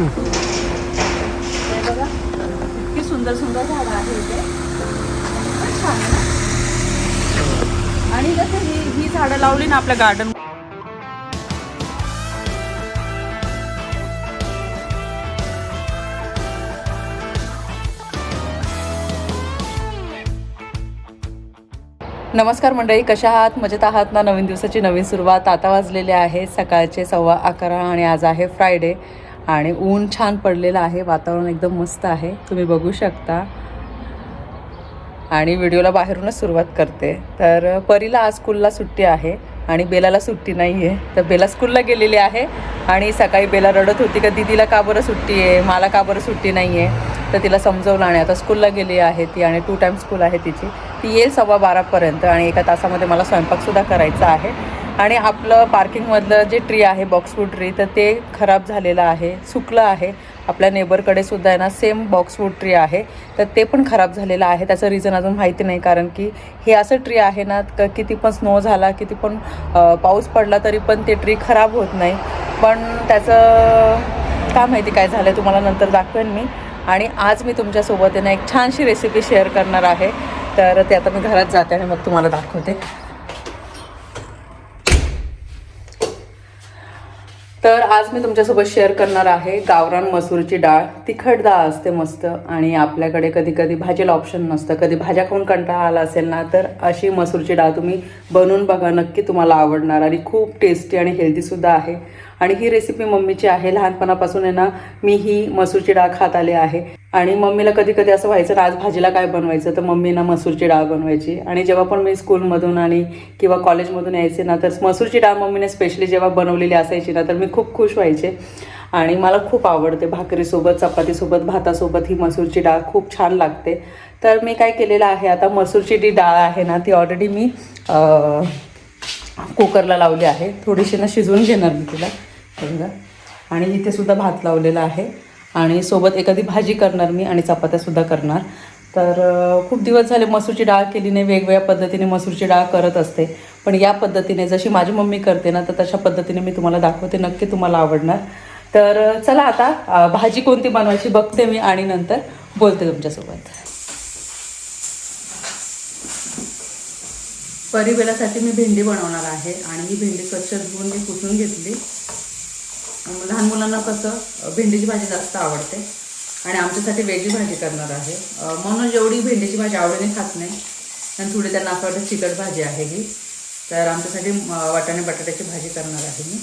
हे बघा इतकी सुंदर सुंदर झाडं आहे इथे. खूप छान आहे आणि कसं ही ही झाडं लावली ना आपल्या गार्डन नमस्कार मंडळी कशा आहात? मजेत आहात ना? नवीन दिवसाची नवीन सुरुवात. आता वाजलेले आहे सकाळचे सव्वा अकरा आणि आज आहे फ्रायडे आणि ऊन छान पडलेलं आहे वातावरण एकदम मस्त आहे. तुम्ही बघू शकता. आणि व्हिडिओला बाहेरूनच सुरुवात करते. तर परीला आज स्कूलला सुट्टी आहे आणि बेलाला सुट्टी नाही आहे तर बेला स्कूलला गेलेली आहे आणि सकाळी बेला रडत होती का दीदीला का बरं सुट्टी आहे? मला का बरं सुट्टी नाही आहे तर तिला समजवलं आणि आता स्कूलला गेली आहे ती आणि टू टाईम स्कूल आहे तिची. ती येईल सव्वा बारापर्यंत आणि एका तासामध्ये मला स्वयंपाकसुद्धा करायचा आहे. आणि आपलं पार्किंगमधलं जे ट्री आहे बॉक्सवूड ट्री तर ते खराब झालेलं आहे सुकलं आहे. आपल्या नेबरकडे सुद्धा आहे ना सेम बॉक्सवूड ट्री आहे. तर ते पण खराब झालेलं आहे. त्याचं रिझन अजून माहिती नाही कारण की हे असं ट्री आहे ना क किती पण स्नो झाला किती पण पाऊस पडला तरी पण ते ट्री खराब होत नाही. पण त्याचं काय माहिती काय झालं तुम्हाला नंतर दाखवेन मी. आणि आज मी तुमच्यासोबत ना एक छानशी रेसिपी शेअर करणार आहे. तर ते आता मी घरात जाते आणि मग तुम्हाला दाखवते. तर आज मी तुमच्यासोबत शेअर करणार आहे गावरान मसूरची डाळ. तिखट डाळ असते मस्त आणि आपल्याकडे कधी कधी भाजीला ऑप्शन नसतं. कधी भाज्या खाऊन कंटाळा आला असेल ना तर अशी मसूरची डाळ तुम्ही बनवून बघा. नक्की तुम्हाला आवडणार आणि खूप टेस्टी आणि हेल्दीसुद्धा आहे. आणि ही रेसिपी मम्मीची आहे. लहानपणापासून आहे ना मी ही मसूरची डाळ खात आले आहे. आणि मम्मीला कधी कधी असं व्हायचं ना आज भाजीला काय बनवायचं? तर मम्मी ना मसूरची डाळ बनवायची. आणि जेव्हा पण मी स्कूलमधून आणि किंवा कॉलेजमधून यायचे ना तर मसूरची डाळ मम्मीने स्पेशली जेव्हा बनवलेली असायची ना तर मी खूप खुश व्हायचे. आणि मला खूप आवडते भाकरीसोबत चपातीसोबत भातासोबत ही मसूरची डाळ खूप छान लागते. तर मी काय केलेलं आहे आता मसूरची जी डाळ आहे ना ती ऑलरेडी मी कुकरला लावली आहे. थोडीशी ना शिजवून घेणार मी तिला. बघा आणि इथे सुद्धा भात लावलेला आहे. आणि सोबत एखादी भाजी करणार मी आणि चपात्यासुद्धा करणार. तर खूप दिवस झाले मसूरची डाळ केली नाही. वेगवेगळ्या पद्धतीने मसूरची डाळ करत असते. पण या पद्धतीने जशी माझी मम्मी करते ना तर तशा पद्धतीने मी तुम्हाला दाखवते. नक्की तुम्हाला आवडणार. तर चला आता भाजी कोणती बनवायची बघते मी आणि नंतर बोलते तुमच्यासोबत. परिबेलासाठी मी भेंडी बनवणार आहे. आणि ही भेंडी स्वच्छ धुवून मी पुसून घेतली. लहान मुलांना कसं भेंडीची भाजी जास्त आवडते. आणि आमच्यासाठी वेगळी भाजी करणार आहे. म्हणून जेवढी भेंडीची भाजी आवडीने खात नाही. आणि थोडी त्यांना असं वाटतं चिकट भाजी आहे ही. तर आमच्यासाठी वाटाणे बटाट्याची भाजी करणार आहे मी.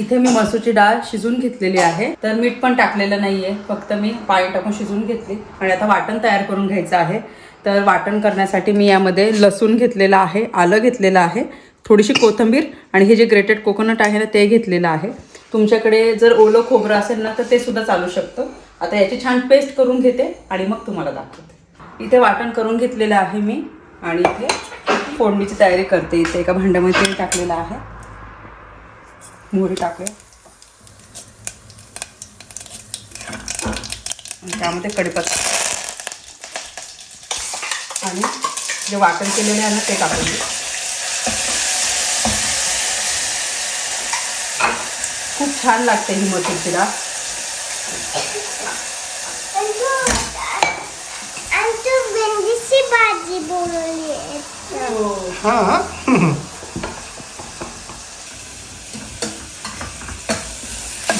इथे मी मसूरची डाळ शिजून घेतलेली आहे. तर मीठ पण टाकलेलं नाहीये. फक्त मी पाणी टाकून शिजून घेतली. आणि आता वाटण तयार करून घ्यायचं आहे. तर वाटण करण्यासाठी मी यामध्ये लसूण घेतलेलं आहे आलं घेतलेलं आहे थोडीशी कोथिंबीर आणि हे जे ग्रेटेड कोकोनट आहे ना ते घेतलेलं आहे. तुमच्याकडे जर ओलं खोबरं असेल ना तर ते सुद्धा चालू शकतं. आता याची छान पेस्ट करून घेते आणि मग तुम्हाला दाखवते. इथे वाटण करून घेतलेलं आहे मी आणि इथे फोडणीची तयारी करते. इथे एका भांड्यामध्ये तेल टाकलेलं आहे. मोहरी टाकले त्यामध्ये कडीपत्ता आणि जे वाटण केलेले आहे ना ते टाकून देऊ. खूप छान लागते ही डाळ भाजी बनवली आहे. हा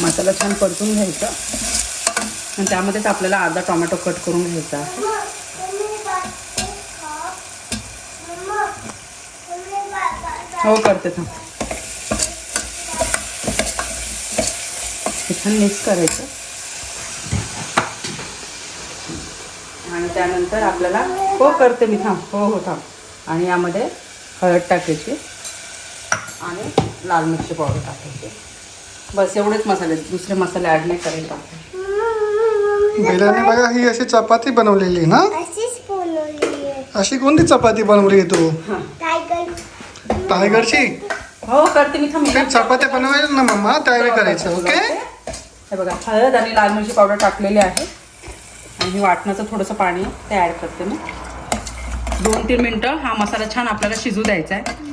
मसाला छान परतून घ्यायचा आणि त्यामध्येच आपल्याला अर्धा टोमॅटो कट करून घ्यायचा आहे मम्मा, तुम्ही भाजी खा. मम्मा, तुम्ही भाजी हो करते थांब. हे छान मिक्स करायचं. आणि त्यानंतर आपल्याला हो करते मी थांब. हो हो थांब. आणि यामध्ये हळद टाकायची. आणि लाल मिरची पावडर टाकायची. बस एवढेच मसाले. दुसरे मसाले ॲड नाही करायचे. आपल्याला. बेलाने बघा ही अशी चपाती बनवलेली ना. अशी कोणती चपाती बनवली आहे तू? टायगरची? हो करते मी थांब ते चपात्या बनवायला ना मम्मा त्यावेळी करायचं ओके? हे बघा हळद आणि लाल मिरची पावडर टाकलेली आहे. आणि वाटणाचं थोडंसं पाणी ते ॲड करते मी. दोन तीन मिनटं हा मसाला छान आपल्याला शिजू द्यायचा आहे.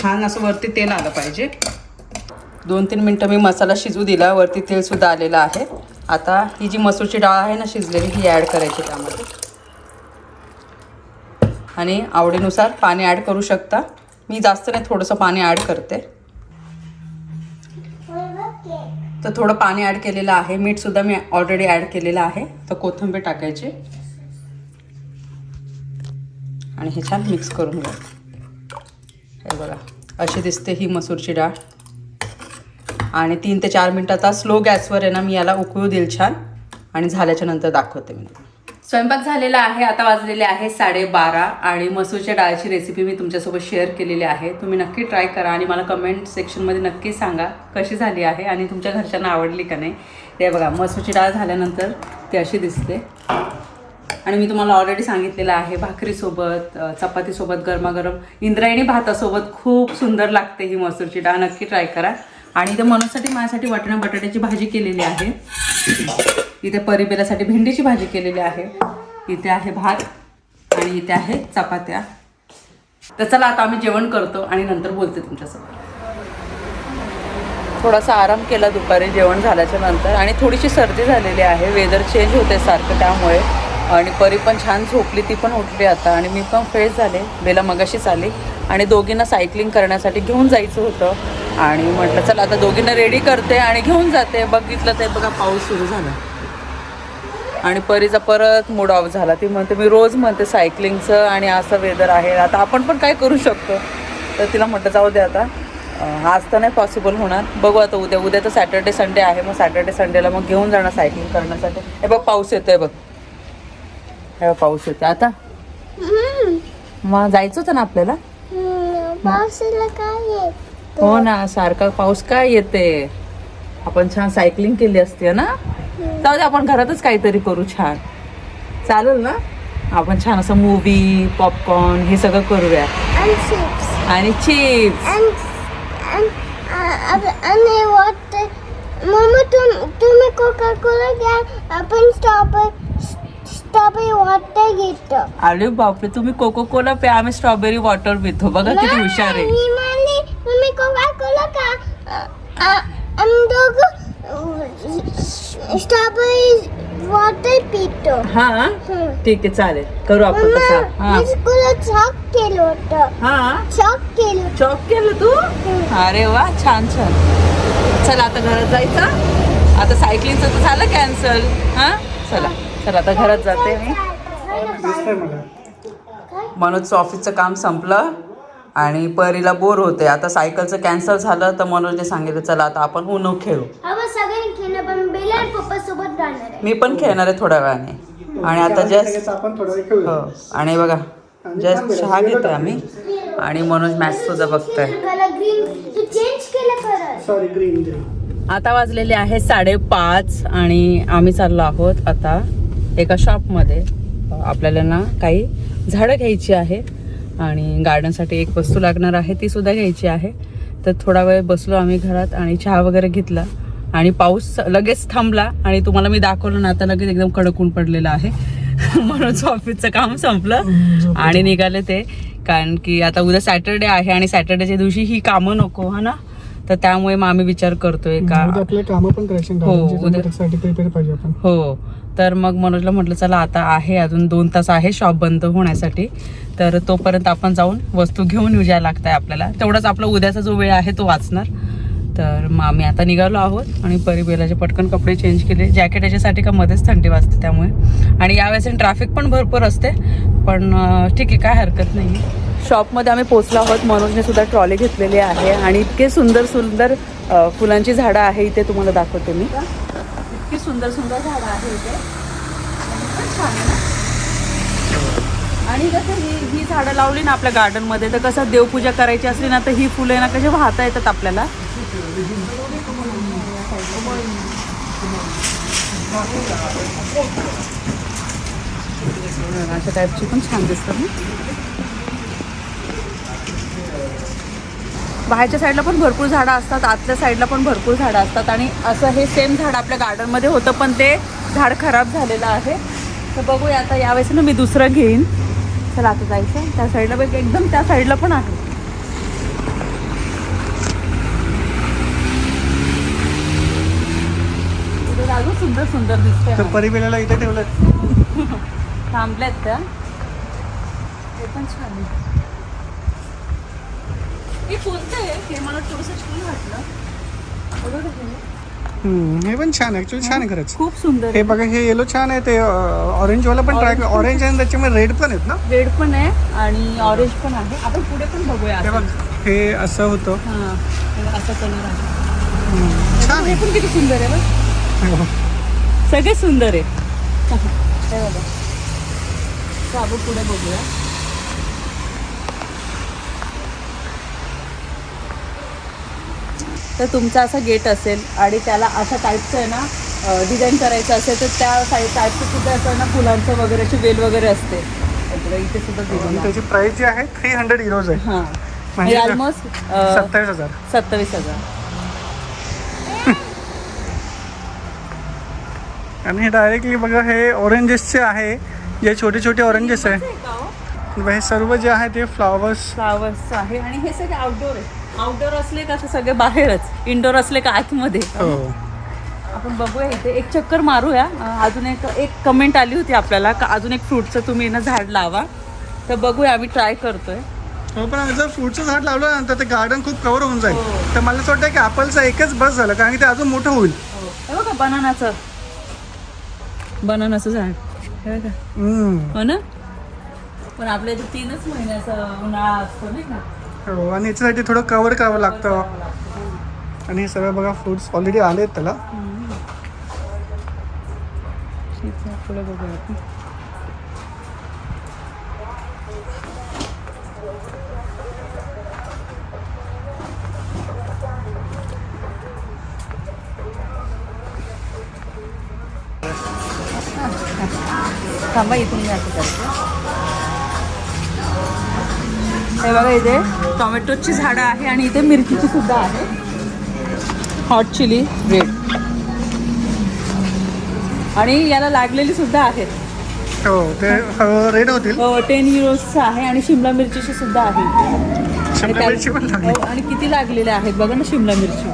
छान असं वरती तेल आलं पाहिजे. दोन तीन मिनटं मी मसाला शिजू दिला वरती तेलसुद्धा आलेलं आहे. आता ही जी मसूरची डाळ आहे ना शिजलेली ही ॲड करायची त्यामध्ये. आणि आवडीनुसार पाणी ॲड करू शकता. मी जास्त नाही थोडंसं पाणी ॲड करते. तर थोडं पाणी ॲड केलेलं आहे. मीठसुद्धा मी ऑलरेडी ॲड केलेलं आहे. तर कोथिंबीर टाकायची. आणि हे छान मिक्स करून घ्या. हे बघा अशी दिसते ही मसूरची डाळ. आणि तीन ते चार मिनटाचा स्लो गॅसवर आहे ना मी याला उकळू देईल छान. आणि झाल्याच्यानंतर दाखवते मी. स्वयंपाक झालेला आहे आता वाजलेले आहे साडेबारा आणि मसूरच्या डाळची रेसिपी मी तुमच्यासोबत शेअर केलेली आहे. तुम्ही नक्की ट्राय करा आणि मला कमेंट सेक्शनमध्ये नक्की सांगा कशी झाली आहे आणि तुमच्या घरच्यांना आवडली का नाही. ते बघा मसूरची डाळ झाल्यानंतर ती अशी दिसते. आणि मी तुम्हाला ऑलरेडी सांगितलेलं आहे भाकरीसोबत चपातीसोबत गरमागरम इंद्रायणी भातासोबत खूप सुंदर लागते ही मसूरची डाळ. नक्की ट्राय करा. आणि ते मनोसाठी माझ्यासाठी वाटणं बटाट्याची भाजी केलेली आहे. इथे परिबेलासाठी भेंडीची भाजी केलेली आहे. इथे आहे भात आणि इथे आहे चपात्या. तर चला आता आम्ही जेवण करतो आणि नंतर बोलते तुमच्यासोबत. थोडासा आराम केला दुपारी जेवण झाल्याच्यानंतर आणि थोडीशी सर्दी झालेली आहे. वेदर चेंज होते सारखं त्यामुळे. आणि परी पण छान झोपली ती पण उठली आता. आणि मी पण फ्रेश झाले. बेला मगाशीच आली. आणि दोघींना सायकलिंग करण्यासाठी घेऊन जायचं होतं. आणि म्हटलं चला आता दोघींना रेडी करते आणि घेऊन जाते. बघितलं ते बघा पाऊस सुरू झाला. आणि परीचा परत मूड ऑफ झाला. ती म्हणते मी रोज म्हणते सायकलिंगचं आणि असं वेदर आहे. आता आपण पण काय करू शकतो? तर तिला म्हटलं जाऊ दे आता. आज तर नाही पॉसिबल होणार. बघू आता उद्या. उद्या तर सॅटर्डे संडे आहे. मग सॅटर्डे संडेला मग घेऊन जाणार सायकलिंग करण्यासाठी. हे बघ पाऊस येतोय बघ. हे बघ पाऊस येतोय. आता? मग जायचं होतं ना आपल्याला? पावसाला काय येत? हो ना सारखा पाऊस काय येते? आपण छान सायकलिंग केली असते ना? जाऊ दे आपण घरातच काहीतरी करू छान. चालेल ना? आपण छान असं मूवी पॉपकॉर्न हे सगळं करूया. आणि चिप्स आणि चिप्स आणि तुम्ही कोका कोला घ्या. आपण स्ट्रॉबेरी स्ट्रॉबेरी वॉटर घेतो. अरे बापरे तुम्ही कोको कोला पे आम्ही स्ट्रॉबेरी वॉटर पितो. बघा किती हुशार आहे. मी म्हणले तुम्ही कोका कोला का अ- अ- आम्ही दोघं स्ट्रॉबेरी वॉटर पितो. हा. ठीक आहे चालेल. करू आपण तसा. मम्मा हा. मी स्कूलला चॉक केलं होतं. हा? चॉक केलं चॉक केलं तू? अरे वा छान छान. चला आता घरात जायचं. आता सायकलिंगचं तर झालं कॅन्सल हा? चला. चला आता घरात जाते मी. मनोजचं ऑफिसचं काम संपलं आणि परीला बोर होते आता सायकलचं कॅन्सल झालं तर मनोजने सांगितलं चला आता आपण उनो खेळू. मी पण खेळणार आहे थोड्या वेळाने. आणि आता जस्ट हो. आणि बघा जस्ट चहा घेतोय आम्ही. आणि मनोज मॅच सुद्धा बघतोय. कलर ग्रीन तू चेंज केलं परत सॉरी ग्रीन ग्रीन आता वाजलेले आहे साडेपाच आणि आम्ही चाललो आहोत आता एका शॉपमध्ये आपल्याला ना काही झाडं घ्यायची आहे आणि गार्डनसाठी एक वस्तू लागणार आहे ती सुद्धा घ्यायची आहे. तर थोडा वेळ बसलो आम्ही घरात आणि चहा वगैरे घेतला आणि पाऊस लगेच थांबला आणि तुम्हाला मी दाखवलं ना आता लगेच एकदम कडक ऊन पडलेलं आहे. म्हणून ऑफिसचं काम संपलं आणि निघाले ते. कारण की आता उद्या सॅटर्डे आहे आणि सॅटर्डेच्या दिवशी ही कामं नको हा ना? तर त्यामुळे मग आम्ही विचार करतोय का आपले कामं पण करायचे हो, हो. तर मग मनोजला म्हटलं चला आता आहे अजून दोन तास आहे शॉप बंद होण्यासाठी. तर तोपर्यंत आपण जाऊन वस्तू घेऊन येऊ ज्या लागत आहे आपल्याला तेवढाच आपला उद्याचा जो वेळ आहे तो वाचणार. तर मग आम्ही आता निघालो आहोत आणि परिबेलाचे पटकन कपडे चेंज केले. जॅकेट याच्यासाठी का मध्येच थंडी वाजते त्यामुळे. आणि यावेळेस ट्रॅफिक पण भरपूर असते पण ठीक आहे काय हरकत नाही शॉपमध्ये आम्ही पोचलो आहोत. मनोजने सुद्धा ट्रॉली घेतलेली आहे आणि इतके सुंदर सुंदर फुलांची झाडं आहे इथे तुम्हाला दाखवते मी. इतकी सुंदर सुंदर झाडं आहे इथे छान आहे ना? आणि कसं ही ही झाडं लावली ना आपल्या गार्डनमध्ये तर कसं देवपूजा करायची असली ना तर ही फुलं ना कशी वाहता येतात आपल्याला? अशा टाईपची पण छान दिसतात ना? बाहेरच्या साईडला पण भरपूर झाडं असतात आतल्या साईडला पण भरपूर झाडं असतात आणि असं हे सेम झाड आपल्या गार्डनमध्ये होतं पण ते झाड खराब झालेलं आहे. तर बघूया आता यावेळेस ना मी दुसरं घेईन. चला आता जायचं. त्या साईडला बघ एकदम त्या साईडला पण आहे. सुंदर सुंदर दिसतंय परिवेला इथे ठेवलं थांबल्यात त्या. ते पण छान आहे. हे कोणतं आहे हे मला थोडंसं छान वाटलं. बघा हे. हे पण छान आहे ऍक्च्युली छान आहे खरंच. खूप सुंदर हे बघा हे येलो छान आहे ते ऑरेंज वाला पण ट्राय ऑरेंज आणि त्याच्यामध्ये रेड पण आहेत ना? रेड पण आहे आणि ऑरेंज पण आहे. आपण पुढे पण बघूया हे बघ असं. हे असं होतं. हा हे असा कलर आहे. छान हे आहे पण किती सुंदर आहे बघ. सगळे सुंदर आहे. हे बघा. तर आपण पुढे बघूया. तर तुमचा असा गेट असेल आणि त्याला अशा टाईपचं आहे ना डिझाईन करायचं असेल तर त्या साईड टाईपचं सुद्धा असं ना फुलांचं वगैरे अशी वेल वगैरे असते. इथे सुद्धा. त्याची प्राइस जी आहे थ्री हंड्रेड युरोज आहे. हां. म्हणजे ऑलमोस्ट सत्तावीस हजार. सत्तावीस हजार. आणि हे डायरेक्टली बघा हे ऑरेंजेसचे आहे. जे छोटे छोटे ऑरेंजेस आहे. हे सर्व जे आहे ते फ्लावर्स फ्लावर्स आहे. आणि हे सगळे आउटडोर आहे. आउटडोर असले का ते सगळे बाहेरच. इंडोर असले का आतमध्ये. हो. आपण बघूया इथे. एक चक्कर मारूया. अजून एक एक कमेंट आली होती आपल्याला का अजून एक फ्रूटचं तुम्ही ना झाड लावा. तर बघूया आम्ही ट्राय करतोय. हो पण जर फ्रूटचं झाड लावलं ना तर ते गार्डन खूप कव्हर होऊन जाईल. हो. तर मला असं वाटतं की ॲपलचं एकच बस झालं कारण की ते अजून मोठं होईल. हे. बघा बनानाचं. बनानाचं झाड. हे बघा. हो ना? पण आपल्या इथे तीनच महिन्याचा उन्हाळा असतो नाही का? हो आणि याच्यासाठी थोडं कव्हर करावं लागतं. आणि हे सगळं बघा फ्रुट्स ऑलरेडी आले आहेत त्याला. ठीक आहे पुढे बघूया थांबा इथून मी असं करते हे बघा इथे टोमॅटोची झाडं आहे आणि इथे मिरचीची सुद्धा आहे. हॉट चिली रेड आणि याला लागलेली सुद्धा आहेत. हो ते रेड होतील. टेन युरोजचं आहे आणि शिमला मिरचीची सुद्धा आहे. शिमला मिरची पण लागली. हो, आणि किती लागलेले आहेत बघा ना शिमला मिरची.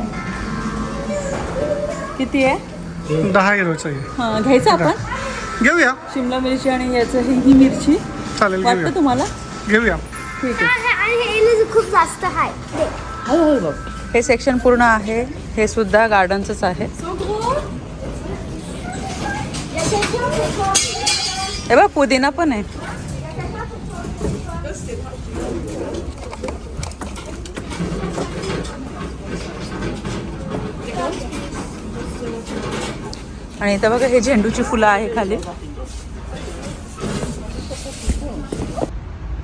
किती आहे? दहा आहे. हां घ्यायचं आपण? घेऊया. शिमला मिरची आणि याचं ही ही मिरची. चालेल वाटतं तुम्हाला? घेऊया. ठीक आहे. आणि हे खूप जास्त आहे. ते. हळूहळू बघ हे. सेक्शन पूर्ण आहे. हे सुद्धा गार्डनचंच आहे. हे बघ पुदिना पण आहे. आणि इथं बघा हे झेंडूची फुलं आहे खाली.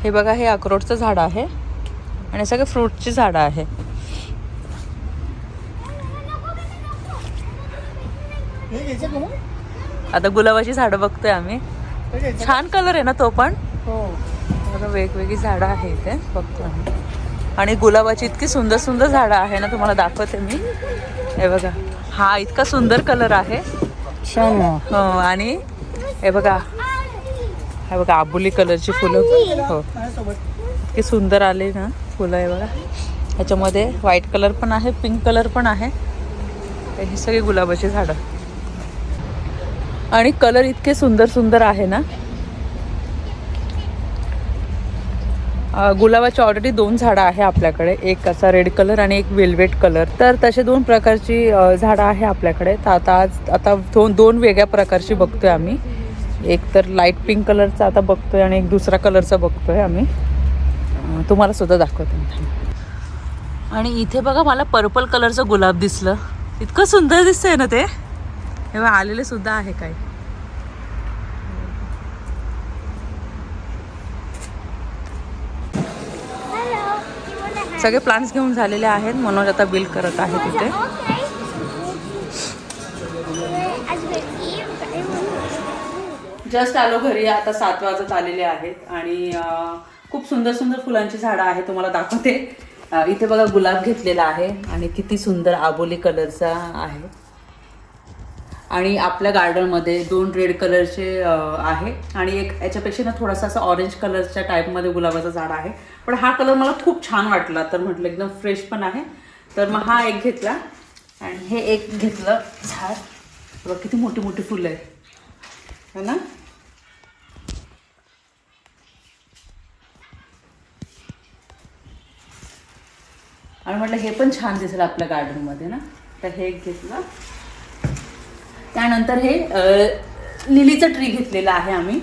हे बघा हे अक्रोडचं झाड आहे आणि सगळे फ्रूटची झाडं आहे. आता गुलाबाची झाडं बघतोय आम्ही. छान कलर आहे ना तो पण? हो. वेगवेगळी झाडं आहे इथे बघतो आम्ही. आणि गुलाबाची इतकी सुंदर सुंदर झाडं आहे ना तुम्हाला दाखवते मी. हे बघा हा इतका सुंदर कलर आहे. छान हो आणि हे बघा हे बघा आबोली कलरची फुलं. हो. इतकी सुंदर आले ना फुलं आहे बघा. ह्याच्यामध्ये व्हाईट कलर पण आहे पिंक कलर पण आहे. ही सगळी गुलाबाची झाडं. आणि कलर इतके सुंदर सुंदर आहे ना. गुलाबाची ऑलरेडी दोन झाडं आहे आपल्याकडे. एक असा रेड कलर आणि एक वेल्वेट कलर तर तसे दोन प्रकारची झाडं आहे आपल्याकडे. तर आता आज आता दोन दोन वेगळ्या प्रकारची बघतोय आम्ही. एक तर लाइट पिंक कलरचा आता बघतोय आणि एक दुसरा कलरचा बघतोय आम्ही. तुम्हाला सुद्धा दाखवते. आणि इथे बघा मला पर्पल कलरचं गुलाब दिसलं. इतकं सुंदर दिसतंय ना ते? तेव्हा आलेले सुद्धा आहे काय सगळे प्लान्स घेऊन झालेले आहेत. मनोज आता बिल करत आहे तिथे. जस्ट आलो घरी आता सात वाजत आलेले आहेत आणि खूप सुंदर सुंदर फुलांची झाडं आहेत तुम्हाला दाखवते. इथे बघा गुलाब घेतलेला आहे आणि किती सुंदर आबोली कलरचा आहे. आणि आपल्या गार्डनमध्ये दोन रेड कलरचे आहे. आणि एक याच्यापेक्षा ना थोडासा असा ऑरेंज कलरच्या टाईपमध्ये गुलाबाचं झाड आहे. पण हा कलर मला खूप छान वाटला तर म्हटलं एकदम फ्रेश पण आहे. तर मग हा एक घेतला आणि हे एक घेतलं झाड. बघा किती मोठी मोठी फुलं आहे है हो ना? आणि म्हटलं हे पण छान दिसेल आपल्या गार्डनमध्ये ना. तर हे एक घेतलं. त्यानंतर हे लिलीचं ट्री घेतलेलं आहे आम्ही.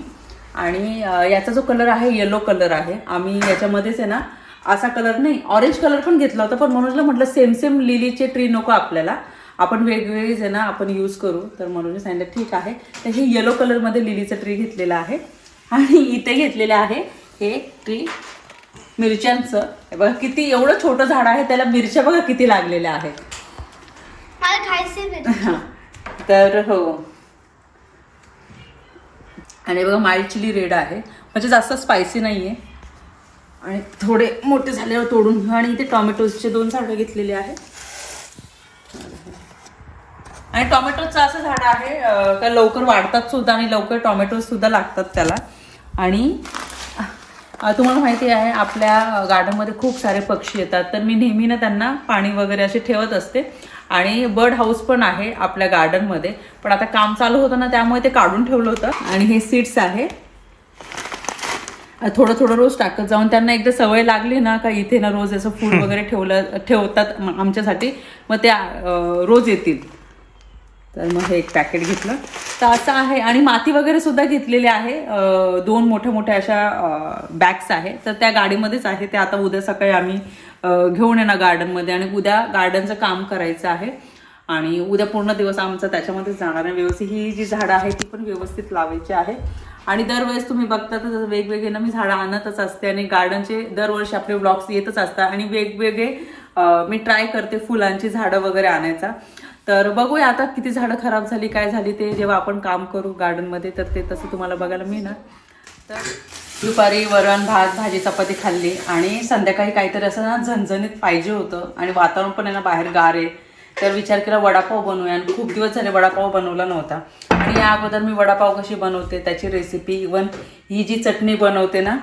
आणि याचा जो कलर आहे येलो कलर आहे. आम्ही याच्यामध्येच आहे ना असा कलर नाही ऑरेंज कलर पण घेतला होता. पण मनोजला म्हटलं सेम सेम लिलीचे ट्री नको आपल्याला. आपण वेगवेगळीच आहे ना आपण यूज करू. तर मनोजने सांगितलं ठीक आहे. तर हे येलो कलरमध्ये लिलीचं ट्री घेतलेलं आहे. आणि इथे घेतलेलं आहे हे ट्री मिरच्यांचं. हे बघा किती एवढं छोटं झाड आहे त्याला मिरच्या बघा किती लागलेल्या आहेत. मला खायचे नाही हा. तर हो. आणि बघा माइल्ड चिली रेड आहे. म्हणजे जास्त स्पायसी नाही आहे आणि थोडे मोठे झाल्यावर तोडून घेऊ. आणि इथे टोमॅटोजचे दोन झाडं घेतलेले आहे आणि टोमॅटोचं असं झाड आहे अं, का लवकर वाढतात सुद्धा आणि लवकर टोमॅटो सुद्धा लागतात त्याला. आणि तुम्हाला माहिती आहे आपल्या गार्डनमध्ये खूप सारे पक्षी येतात. तर मी नेहमी ना त्यांना पाणी वगैरे असे ठेवत असते. आणि बर्ड हाऊस पण आहे आपल्या गार्डनमध्ये. पण आता काम चालू होतं ना त्यामुळे ते काढून ठेवलं होतं. आणि हे सीड्स आहे. थोडं थोडं रोज टाकत जाऊन त्यांना एकदा सवय लागली ना का इथे ना रोज असं फूड वगैरे ठेवलं ठेवतात आमच्यासाठी मग ते अं, रोज येतील. तर मग हे एक पॅकेट घेतलं. तर असं आहे. आणि माती वगैरे सुद्धा घेतलेली आहे. दोन मोठ्या मोठ्या अशा बॅग्स आहे. तर त्या गाडीमध्येच आहे. ते आता उद्या सकाळी आम्ही घेऊन येणार गार्डनमध्ये आणि उद्या गार्डनचं काम करायचं आहे. आणि उद्या पूर्ण दिवस आमचा त्याच्यामध्येच जाणार आहे. व्यवस्थित ही जी झाडं आहे ती पण व्यवस्थित लावायची आहे. आणि दरवेळेस तुम्ही बघता तर वेगवेगळे ना मी झाडं आणतच असते. आणि गार्डनचे दरवर्षी आपले ब्लॉग्स येतच असतात. आणि वेगवेगळे मी ट्राय करते फुलांची झाडं वगैरे आणायचा. तर बघूया आता किती झाडं खराब झाली काय झाली ते. जेव्हा आपण काम करू गार्डनमध्ये तर ते तसं तुम्हाला बघायला मिळणार. तर दुपारी वरण भात भाजी चपाती खाल्ली आणि संध्याकाळी काहीतरी असं ना झणझणीत पाहिजे होतं आणि वातावरण पण आहे ना बाहेर गार आहे. तर विचार केला वडापाव बनवूया आणि खूप दिवस झाले वडापाव बनवला नव्हता. आणि या अगोदर मी वडापाव कशी बनवते त्याची रेसिपी इवन ही जी चटणी बनवते ना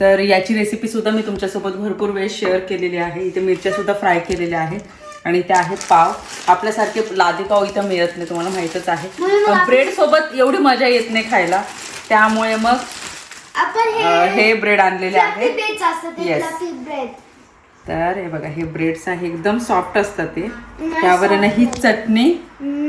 तर याची रेसिपीसुद्धा मी तुमच्यासोबत भरपूर वेळेस शेअर केलेली आहे. इथे मिरच्यासुद्धा फ्राय केलेल्या आहेत. आणि ते आहेत पाव. आपल्यासारखे लादी पाव इथं मिळत नाही तुम्हाला माहीतच आहे. ब्रेड सोबत एवढी मजा येत नाही खायला. त्यामुळे मग हे ब्रेड आणलेले आहेत. ब्रेड ब्रेड तर हे बघा हे ब्रेड्स आहे एकदम सॉफ्ट असतात ते. त्यावर ना ही चटणी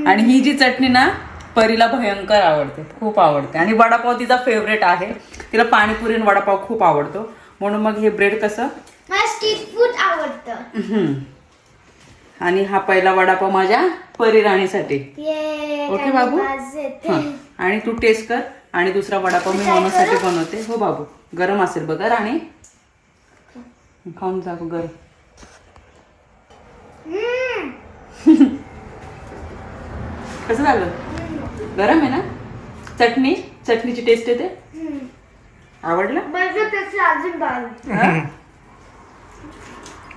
आणि ही जी चटणी ना परीला भयंकर आवडते खूप आवडते. आणि वडापाव तिचा फेवरेट आहे. तिला पाणीपुरी आणि वडापाव खूप आवडतो. म्हणून मग हे ब्रेड कसं? स्ट्रीट फूड आवडतं. आणि हा पहिला वडापाव माझ्या परी राणीसाठी. ये ओके बाबू? हा. आणि तू टेस्ट कर. आणि दुसरा वडापाव मी मनोसाठी बनवते. हो बाबू गरम असेल बघा राणी. खाऊन जा गरम. कसं झालं? गरम आहे ना? चटणी? चटणीची टेस्ट येते? आवडलं? अजून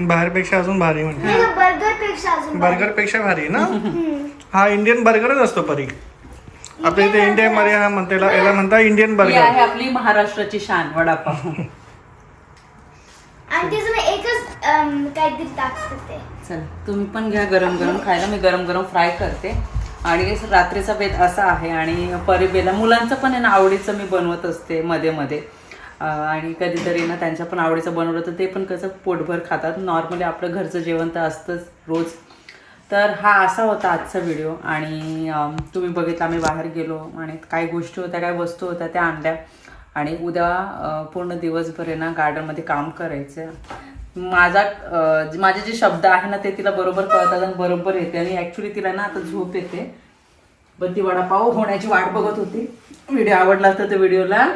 बाहेरपेक्षा अजून भारी म्हणजे. नाही बर्गरपेक्षा अजून भारी. बर्गरपेक्षा भारी ना? हा इंडियन बर्गरच असतो परी. आपल्या इथे इंडियामध्ये हा म्हणते याला म्हणतात इंडियन ही बर्गर आहे आपली महाराष्ट्राची शान वडापाव आणि त्याचं मी एकच अम, काहीतरी टाकतं ते चल तुम्ही पण घ्या गरम गरम खायला मी गरम गरम फ्राय करते. आणि रात्रीचा बेत असा आहे आणि परिबेला मुलांचं पण आहे ना आवडीचं मी बनवत असते मध्ये मध्ये. आणि कधीतरी ना त्यांच्या पण आवडीचं बनवलं तर ते पण कसं पोटभर खातात. नॉर्मली आपलं घरचं जेवण तर असतंच रोज. तर हा असा होता आजचा व्हिडिओ आणि तुम्ही बघितलं आम्ही बाहेर गेलो आणि काही गोष्टी होत्या काय वस्तू होत्या त्या आणल्या. आणि उद्या पूर्ण दिवसभर आहे ना गार्डनमध्ये काम करायचं माझा माझे जे शब्द आहे ना ते तिला बरोबर कळतात आणि बरोबर येते. आणि ॲक्च्युली तिला ना आता झोप येते. पण ती वडापाव होण्याची वाट बघत होती. व्हिडिओ आवडला तर त्या व्हिडिओला